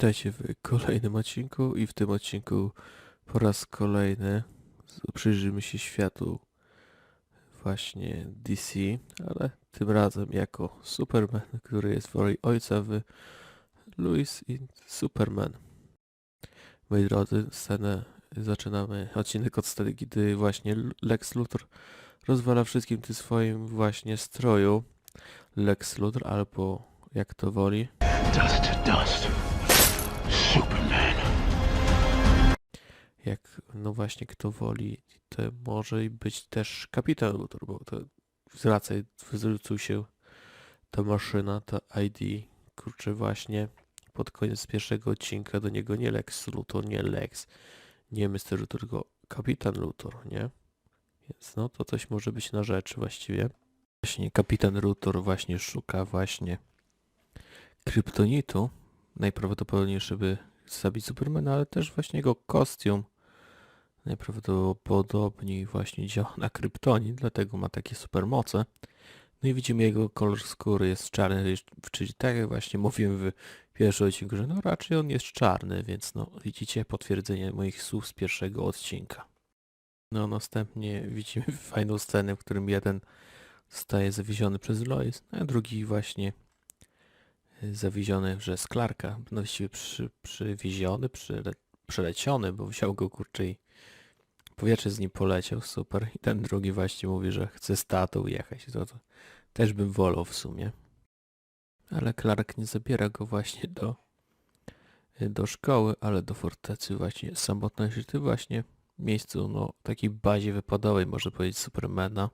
Witajcie w kolejnym odcinku i w tym odcinku po raz kolejny przyjrzymy się światu właśnie DC, ale tym razem jako Superman, który jest w roli ojca w Louis i Superman. Moi drodzy, scenę zaczynamy odcinek od sceny, kiedy właśnie Lex Luthor rozwala wszystkim tym swoim właśnie stroju. Lex Luthor albo jak to woli. Dust dust. Superman. jak no właśnie kto woli, to może być też kapitan Luthor, bo to zwraca, zwrócił się ta maszyna, ta ID, kurczę właśnie pod koniec pierwszego odcinka do niego nie Lex Luthor, nie Lex, nie Mr. Luthor, tylko kapitan Luthor, nie? Więc no to coś może być na rzecz właściwie. Właśnie kapitan Luthor właśnie szuka właśnie kryptonitu, najprawdopodobniej żeby zabić Supermana, ale też właśnie jego kostium najprawdopodobniej właśnie działa na kryptonit, dlatego ma takie supermoce. No i widzimy jego kolor skóry jest czarny, czyli tak jak właśnie mówiłem w pierwszym odcinku, że no raczej on jest czarny, więc no widzicie potwierdzenie moich słów z pierwszego odcinka. No następnie widzimy fajną scenę, w którym jeden zostaje zawieziony przez Lois, a drugi właśnie zawieziony przez Clarka, no właściwie przy, przywieziony, przyle, przeleciony, bo wziął go kurczę i powietrze z nim poleciał, super. I ten drugi właśnie mówi, że chce z tatą jechać, to, to też bym wolał w sumie. Ale Clark nie zabiera go właśnie do, do szkoły, ale do fortecy właśnie samotności, ty właśnie miejscu, no takiej bazie wypadowej, można powiedzieć, Supermana,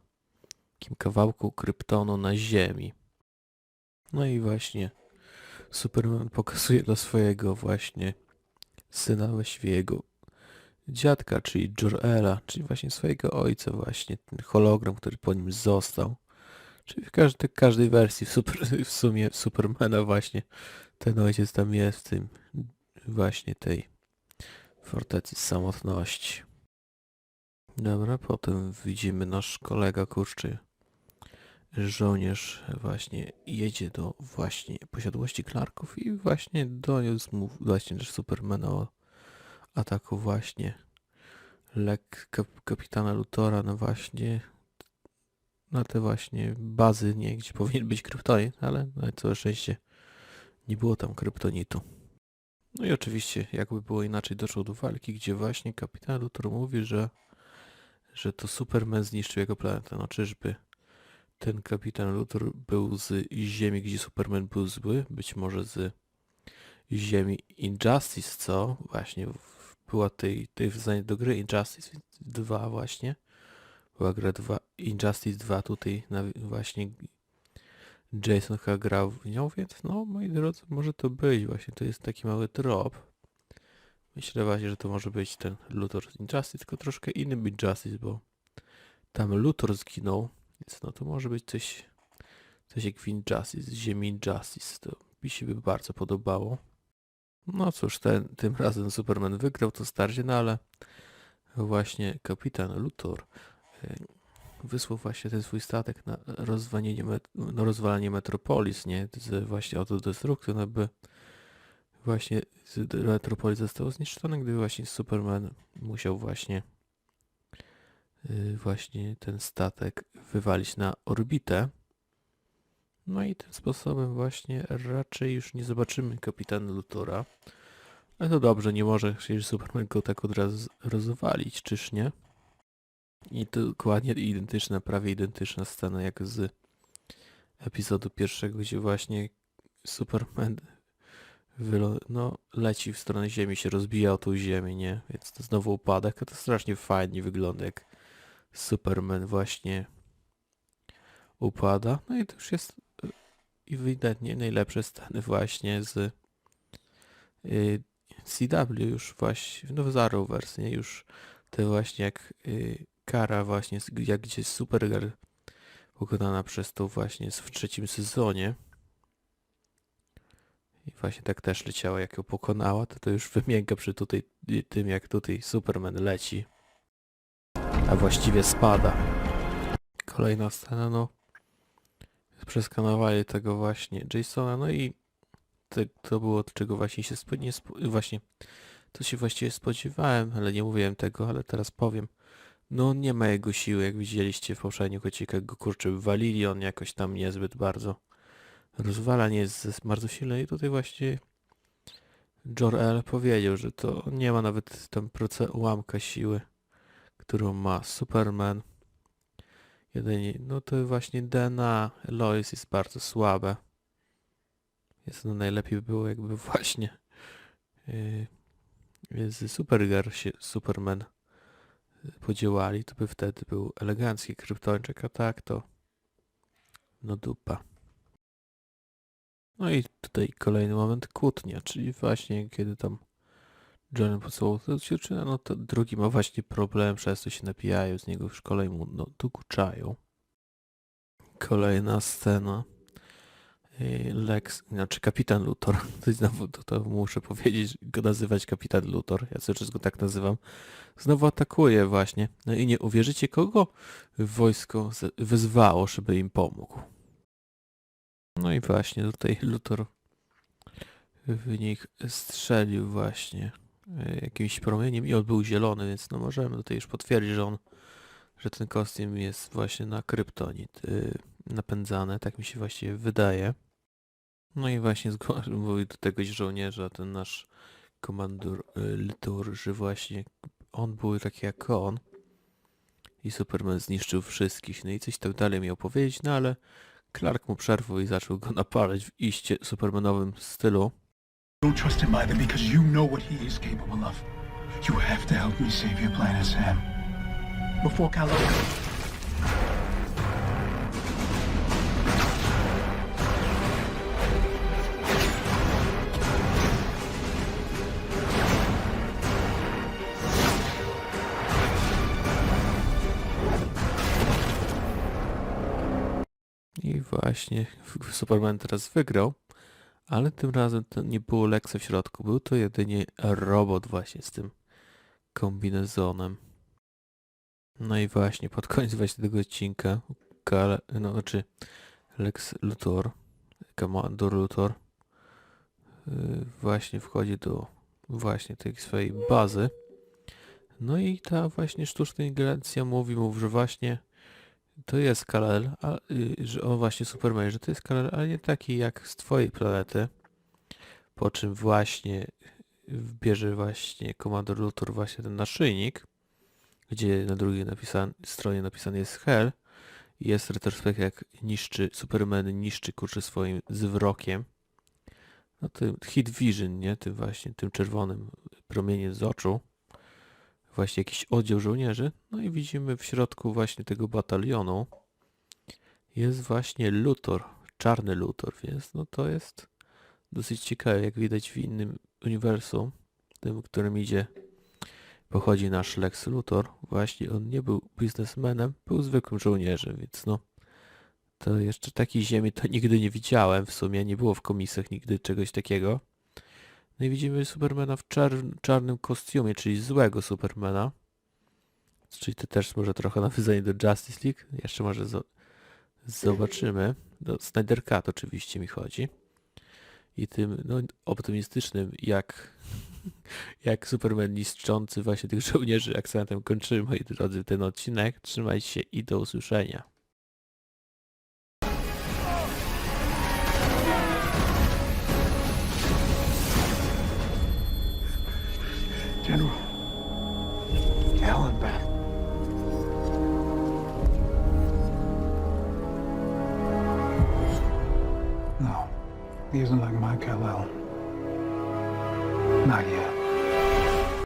takim kawałku kryptonu na ziemi. No i właśnie Superman pokazuje do swojego właśnie syna, właściwie jego dziadka, czyli Jor-Ela, czyli właśnie swojego ojca właśnie, ten hologram, który po nim został. Czyli w każdej, każdej wersji w, super, w sumie Supermana właśnie ten ojciec tam jest w tym właśnie tej fortecy samotności. Dobra, potem widzimy nasz kolega kurczy żołnierz właśnie jedzie do właśnie posiadłości Clarków i właśnie doniósł mu właśnie też Supermana o ataku właśnie lek kap, kapitana Lutora na właśnie na te właśnie bazy, nie gdzie powinien być kryptonit, ale na całe szczęście nie było tam kryptonitu. No i oczywiście, jakby było inaczej, doszło do walki, gdzie właśnie kapitan Luthor mówi, że że to Superman zniszczył jego planetę. No czyżby ten kapitan Luthor był z Ziemi, gdzie Superman był zły? Być może z Ziemi Injustice, co? Właśnie była tej, tej wzanie do gry Injustice 2 właśnie. Była gra 2, Injustice 2 tutaj na, właśnie Jason chyba grał w nią, więc no moi drodzy, może to być właśnie, to jest taki mały trop. Myślę właśnie, że to może być ten Luthor z Injustice, tylko troszkę inny Injustice, bo tam Luthor zginął, więc no to może być coś, coś jak w Injustice, z ziemi Injustice, to mi się by bardzo podobało. No cóż, ten, tym razem Superman wygrał to starcie, no ale właśnie kapitan Luthor y, wysłał właśnie ten swój statek na rozwalenie, met- no, rozwalanie Metropolis, nie? Z właśnie autodestrukcją, no by właśnie Metropolis zostało zniszczone, gdy właśnie Superman musiał właśnie właśnie ten statek wywalić na orbitę. No i tym sposobem właśnie raczej już nie zobaczymy kapitana Lutora. Ale to dobrze, nie może przecież Superman go tak od razu rozwalić, czyż nie? I to dokładnie identyczna, prawie identyczna scena jak z epizodu pierwszego, gdzie właśnie Superman no, leci w stronę Ziemi, się rozbija o tą Ziemię, nie? Więc to znowu upadek, a to strasznie fajnie wygląda, jak Superman właśnie upada. No i to już jest y, ewidentnie najlepsze sceny właśnie z y, CW już właśnie, no z Arrowverse, nie? Już te właśnie jak y, kara właśnie, jak gdzie Supergirl pokonana przez tą właśnie w trzecim sezonie. I właśnie tak też leciała, jak ją pokonała, to to już wymięka przy tutaj tym, jak tutaj Superman leci. A właściwie spada. Kolejna scena, no. Przeskanowali tego właśnie Jasona, no i te, to było to, czego właśnie się spo, nie spo, właśnie, to się właściwie spodziewałem, ale nie mówiłem tego, ale teraz powiem. No nie ma jego siły, jak widzieliście w poprzednich odcinkach go kurczę walili, on jakoś tam niezbyt bardzo rozwala, nie jest bardzo silny i tutaj właśnie Jor-El powiedział, że to nie ma nawet tam proce ułamka siły, którą ma Superman. Jedynie, no to właśnie DNA Lois jest bardzo słabe. Jest no najlepiej by było jakby właśnie yy, z Supergirl się Superman y, podziałali, to by wtedy był elegancki kryptończyk, a tak to no dupa. No i tutaj kolejny moment kłótnia, czyli właśnie kiedy tam John pocałował tę dziewczynę, no to drugi ma właśnie problem, przez to się napijają z niego w szkole i mu no, dokuczają. Kolejna scena. Yy, Lex, znaczy kapitan Luthor. Znowu to, to muszę powiedzieć, go nazywać kapitan Luthor. Ja cały czas go tak nazywam. Znowu atakuje właśnie. No i nie uwierzycie, kogo wojsko wezwało, żeby im pomógł. No i właśnie tutaj Luthor w nich strzelił właśnie jakimś promieniem i on był zielony, więc no możemy tutaj już potwierdzić, że on, że ten kostium jest właśnie na kryptonit y, napędzany, tak mi się właściwie wydaje. No i właśnie mówił do tego żołnierza, ten nasz komandor y, Luthor, że właśnie on był taki jak on i Superman zniszczył wszystkich, no i coś tak dalej miał powiedzieć, no ale Clark mu przerwał i zaczął go napalać w iście supermanowym stylu. Don't trust him either because you know what he is capable of. You have to help me save your planet, Sam. Before Kal-El... I właśnie Superman teraz wygrał, ale tym razem to nie było Lexa w środku, był to jedynie robot właśnie z tym kombinezonem. No i właśnie pod koniec właśnie tego odcinka Kal, no znaczy Lex Luthor, Commander Luthor yy, właśnie wchodzi do właśnie tej swojej bazy. No i ta właśnie sztuczna inteligencja mówi mu, że właśnie to jest Kal-El, y, że on właśnie Superman, że to jest Kal-El, ale nie taki jak z twojej planety. Po czym właśnie bierze właśnie komandor Luthor właśnie ten naszyjnik, gdzie na drugiej napisan- stronie napisane jest Hell jest retrospekcja jak niszczy, Superman niszczy kurczę swoim zwrokiem. No tym hit vision, nie? Tym właśnie, tym czerwonym promieniem z oczu właśnie jakiś oddział żołnierzy. No i widzimy w środku właśnie tego batalionu jest właśnie Luthor, czarny Luthor, więc no to jest dosyć ciekawe, jak widać w innym uniwersum, tym, którym idzie, pochodzi nasz Lex Luthor. Właśnie on nie był biznesmenem, był zwykłym żołnierzem, więc no to jeszcze takiej ziemi to nigdy nie widziałem w sumie, nie było w komisach nigdy czegoś takiego. No i widzimy Supermana w czar- czarnym kostiumie, czyli złego Supermana. Czyli to też może trochę nawiązanie do Justice League. Jeszcze może zo- zobaczymy. Do Snyder Cut oczywiście mi chodzi. I tym no, optymistycznym, jak, jak Superman niszczący właśnie tych żołnierzy akcentem kończymy, moi drodzy, ten odcinek. Trzymajcie się i do usłyszenia. He isn't like my Kal-El. Not yet.